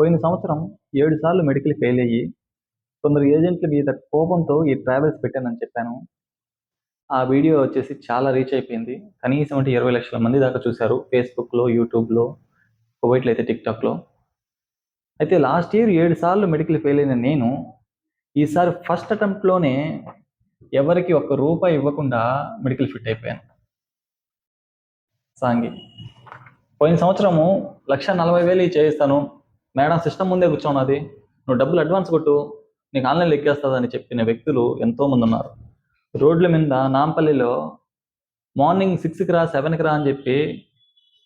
పోయిన సంవత్సరం ఏడు సార్లు మెడికల్ ఫెయిల్ అయ్యి కొందరు ఏజెంట్ల మీద కోపంతో ఈ ట్రావెల్స్ పెట్టానని చెప్పాను. ఆ వీడియో వచ్చేసి చాలా రీచ్ అయిపోయింది. కనీసం అంటే ఇరవై లక్షల మంది దాకా చూశారు ఫేస్బుక్లో యూట్యూబ్లో కువైట్లో అయితే టిక్టాక్లో. అయితే లాస్ట్ ఇయర్ ఏడు సార్లు మెడికల్ ఫెయిల్ అయిన నేను ఈసారి ఫస్ట్ అటెంప్ట్లోనే ఎవరికి ఒక్క రూపాయి ఇవ్వకుండా మెడికల్ ఫిట్ అయిపోయాను. సాంగి. పోయిన సంవత్సరము లక్ష నలభై వేలు చేయిస్తాను. మేడం సిస్టమ్ ముందే కూర్చోన్నది నువ్వు డబ్బులు అడ్వాన్స్ కొట్టు. నీకు ఆన్లైన్ ఎక్కేస్తుందని చెప్పిన వ్యక్తులు ఎంతోమంది ఉన్నారు. రోడ్ల మీద నాంపల్లిలో మార్నింగ్ సిక్స్కి రా సెవెన్కి రా అని చెప్పి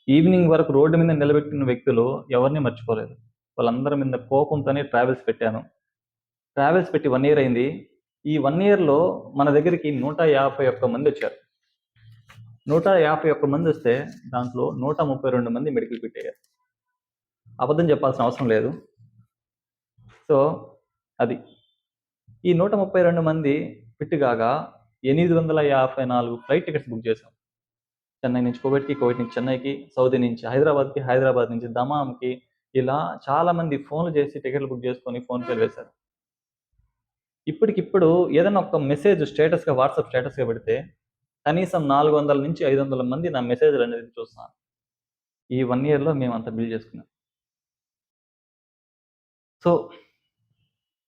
ఈవినింగ్ వరకు రోడ్డు మీద నిలబెట్టిన వ్యక్తులు ఎవరిని మర్చిపోలేదు. వాళ్ళందరి మీద కోపంతోనే ట్రావెల్స్ పెట్టాను. ట్రావెల్స్ పెట్టి వన్ ఇయర్ అయింది. ఈ వన్ ఇయర్లో మన దగ్గరికి నూట యాభై ఒక్క మంది వచ్చారు. నూట యాభై ఒక్క మంది వస్తే దాంట్లో నూట ముప్పై రెండు మంది మెడికల్ కిట్ అయ్యారు. అబద్ధం చెప్పాల్సిన అవసరం లేదు. సో అది. ఈ నూట ముప్పై రెండు మంది ఫిట్ కాగా ఎనిమిది వందల యాభై నాలుగు ఫ్లైట్ టికెట్స్ బుక్ చేశాం. చెన్నై నుంచి కోవిడ్కి కోవిడ్ నుంచి చెన్నైకి సౌదీ నుంచి హైదరాబాద్కి హైదరాబాద్ నుంచి దమాంకి ఇలా చాలామంది ఫోన్లు చేసి టికెట్లు బుక్ చేసుకొని ఫోన్ పేలు వేశారు. ఇప్పటికిప్పుడు ఏదైనా ఒక మెసేజ్ స్టేటస్గా వాట్సాప్ స్టేటస్గా పెడితే కనీసం నాలుగు వందల నుంచి ఐదు వందల మంది నా మెసేజ్లు అనేది చూస్తున్నాను ఈ వన్ ఇయర్లో మేము అంత బిల్డ్ చేసుకున్నాం. సో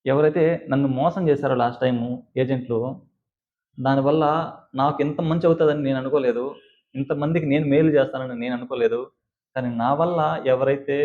ఎవరైతే నన్ను మోసం చేశారో లాస్ట్ టైము ఏజెంట్లు దానివల్ల నాకు ఇంత మంచి అవుతుందని నేను అనుకోలేదు. ఇంతమందికి నేను మేలు చేస్తానని నేను అనుకోలేదు. కానీ నా వల్ల ఎవరైతే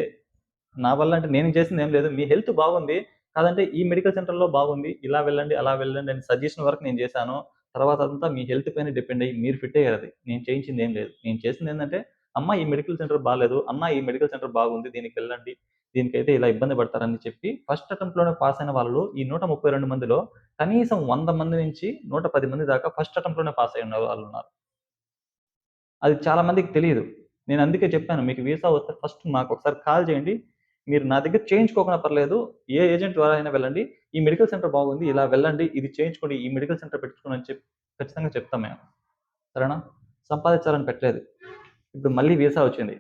నా వల్ల అంటే నేను చేసింది ఏం లేదు. మీ హెల్త్ బాగుంది. కాదంటే ఈ మెడికల్ సెంటర్లో బాగుంది. ఇలా వెళ్ళండి అలా వెళ్ళండి అని సజెషన్ వరకు నేను చేశాను. తర్వాత అంతా మీ హెల్త్ పైన డిపెండ్ అయ్యి మీరు ఫిట్ అయ్యారు నేను చేయించింది ఏం లేదు. నేను చేసింది ఏంటంటే అమ్మ ఈ మెడికల్ సెంటర్ బాగాలేదు అమ్మ ఈ మెడికల్ సెంటర్ బాగుంది. దీనికి వెళ్ళండి. దీనికైతే ఇలా ఇబ్బంది పడతారని చెప్పి ఫస్ట్ అటెంప్ట్లోనే పాస్ అయిన వాళ్ళు ఈ నూట ముప్పై రెండు మందిలో కనీసం వంద మంది నుంచి నూట పది మంది దాకా ఫస్ట్ అటెంప్ట్లోనే పాస్ అయిన వాళ్ళు ఉన్నారు. అది చాలా మందికి తెలియదు. నేను అందుకే చెప్పాను మీకు వీసా వస్తే ఫస్ట్ మాకు ఒకసారి కాల్ చేయండి. మీరు నా దగ్గర చేయించుకోకుండా పర్లేదు. ఏ ఏజెంట్ ద్వారా అయినా వెళ్ళండి. ఈ మెడికల్ సెంటర్ బాగుంది ఇలా వెళ్ళండి. ఇది చేయించుకోండి. ఈ మెడికల్ సెంటర్ పెట్టుకోండి అని చెప్పి ఖచ్చితంగా చెప్తాం మేము. సరేనా? సంపాదించాలని పెట్టలేదు. ఇప్పుడు మళ్ళీ వీసా వచ్చింది.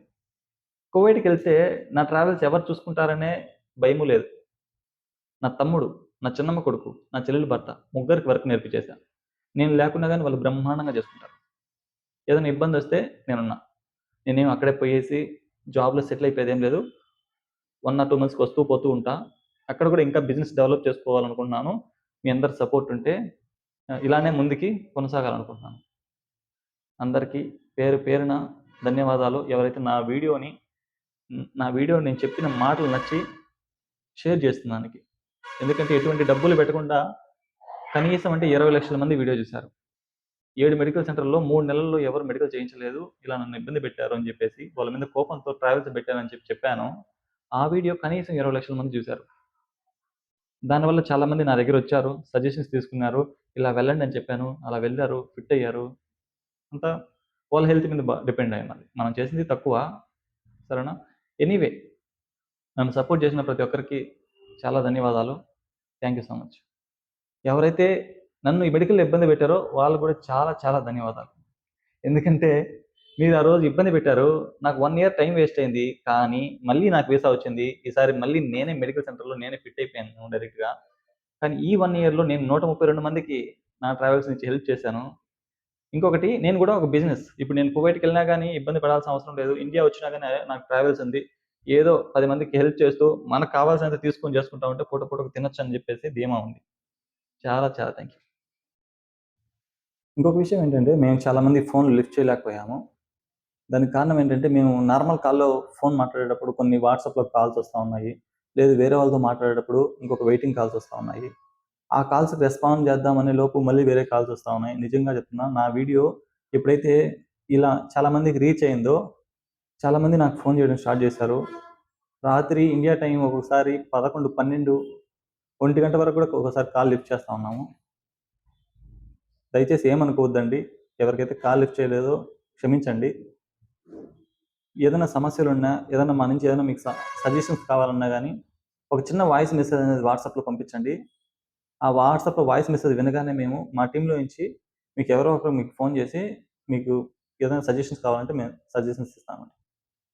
కువైట్కి వెళ్తే నా ట్రావెల్స్ ఎవరు చూసుకుంటారనే భయము లేదు. నా తమ్ముడు నా చిన్నమ్మ కొడుకు నా చెల్లెలు భర్త ముగ్గురికి వర్క్ నేర్పించేశాను నేను లేకుండా కానీ వాళ్ళు బ్రహ్మాండంగా చేసుకుంటారు. ఏదైనా ఇబ్బంది వస్తే నేనున్నా. నేనేం అక్కడే పోయేసి జాబ్లో సెటిల్ అయిపోయేది ఏం లేదు. వన్ ఆర్ టూ మంత్స్కి వస్తూ పోతూ ఉంటా. అక్కడ కూడా ఇంకా బిజినెస్ డెవలప్ చేసుకోవాలనుకుంటున్నాను. మీ అందరి సపోర్ట్ ఉంటే ఇలానే ముందుకి కొనసాగాలనుకుంటున్నాను. అందరికీ పేరు పేరున ధన్యవాదాలు. ఎవరైతే నా వీడియోని నా వీడియో నేను చెప్పిన మాటలు నచ్చి షేర్ చేస్తున్నానికి. ఎందుకంటే ఎటువంటి డబ్బులు పెట్టకుండా కనీసం అంటే ఇరవై లక్షల మంది వీడియో చూశారు. ఏడు మెడికల్ సెంటర్లో మూడు నెలల్లో ఎవరు మెడికల్ చేయించలేదు ఇలా నన్ను ఇబ్బంది పెట్టారు అని చెప్పేసి వాళ్ళ మీద కోపంతో ట్రావెల్స్ పెట్టారని చెప్పి చెప్పాను. ఆ వీడియో కనీసం ఇరవై లక్షల మంది చూశారు. దానివల్ల చాలామంది నా దగ్గర వచ్చారు సజెషన్స్ తీసుకున్నారు ఇలా వెళ్ళండి అని చెప్పాను అలా వెళ్ళారు ఫిట్ అయ్యారు. అంతా వాళ్ళ హెల్త్ మీద డిపెండ్ అయ్యి మనం చేసింది తక్కువ సరేనా? ఎనీవే నన్ను సపోర్ట్ చేసిన ప్రతి ఒక్కరికి చాలా ధన్యవాదాలు. థ్యాంక్ యూ సో మచ్ ఎవరైతే నన్ను ఈ మెడికల్ ఇబ్బంది పెట్టారో వాళ్ళు కూడా చాలా చాలా ధన్యవాదాలు. ఎందుకంటే మీరు ఆ రోజు ఇబ్బంది పెట్టారు నాకు వన్ ఇయర్ టైం వేస్ట్ అయింది కానీ మళ్ళీ నాకు వీసా వచ్చింది. ఈసారి మళ్ళీ నేనే మెడికల్ సెంటర్లో నేనే ఫిట్ అయిపోయాను డైరెక్ట్గా కానీ ఈ వన్ ఇయర్లో నేను నూట ముప్పై రెండు మందికి నా ట్రావెల్స్ నుంచి హెల్ప్ చేశాను. ఇంకొకటి నేను కూడా ఒక బిజినెస్. ఇప్పుడు నేను కువైట్కి వెళ్ళినా కానీ ఇబ్బంది పడాల్సిన అవసరం లేదు. ఇండియా వచ్చినా కానీ నాకు ట్రావెల్స్ ఉంది. ఏదో పది మందికి హెల్ప్ చేస్తూ మనకు కావాల్సినంత తీసుకొని చేసుకుంటా ఉంటే పూట పూటకు తినొచ్చు అని చెప్పేసి ధీమా ఉంది. చాలా చాలా థ్యాంక్ యూ ఇంకొక విషయం ఏంటంటే మేము చాలామంది ఫోన్ లిఫ్ట్ చేయలేకపోయాము. దానికి కారణం ఏంటంటే మేము నార్మల్ కాల్లో ఫోన్ మాట్లాడేటప్పుడు కొన్ని వాట్సాప్లో కాల్స్ వస్తూ ఉన్నాయి. లేదు వేరే వాళ్ళతో మాట్లాడేటప్పుడు ఇంకొక వెయిటింగ్ కాల్స్ వస్తూ ఉన్నాయి. ఆ కాల్స్ రెస్పాండ్ చేద్దామనే లోపు మళ్ళీ వేరే కాల్స్ వస్తూ ఉన్నాయి. నిజంగా చెప్తున్నా నా వీడియో ఎప్పుడైతే ఇలా చాలామందికి రీచ్ అయిందో చాలామంది నాకు ఫోన్ చేయడం స్టార్ట్ చేశారు. రాత్రి ఇండియా టైం ఒక్కొక్కసారి పదకొండు పన్నెండు ఒంటి గంట వరకు కూడా ఒకసారి కాల్ లిఫ్ట్ చేస్తూ ఉన్నాము. దయచేసి ఏమనుకోవద్దండి ఎవరికైతే కాల్ లిఫ్ట్ చేయలేదో క్షమించండి. ఏదైనా సమస్యలు ఉన్నా ఏదైనా మా నుంచి ఏదైనా మీకు సజెషన్స్ కావాలన్నా కానీ ఒక చిన్న వాయిస్ మెసేజ్ అనేది వాట్సాప్లో పంపించండి. ఆ వాట్సాప్లో వాయిస్ మెసేజ్ వినగానే మేము మా టీంలో నుంచి మీకు ఎవరో ఒకరు మీకు ఫోన్ చేసి మీకు ఏదైనా సజెషన్స్ కావాలంటే మేము సజెషన్స్ ఇస్తామండి.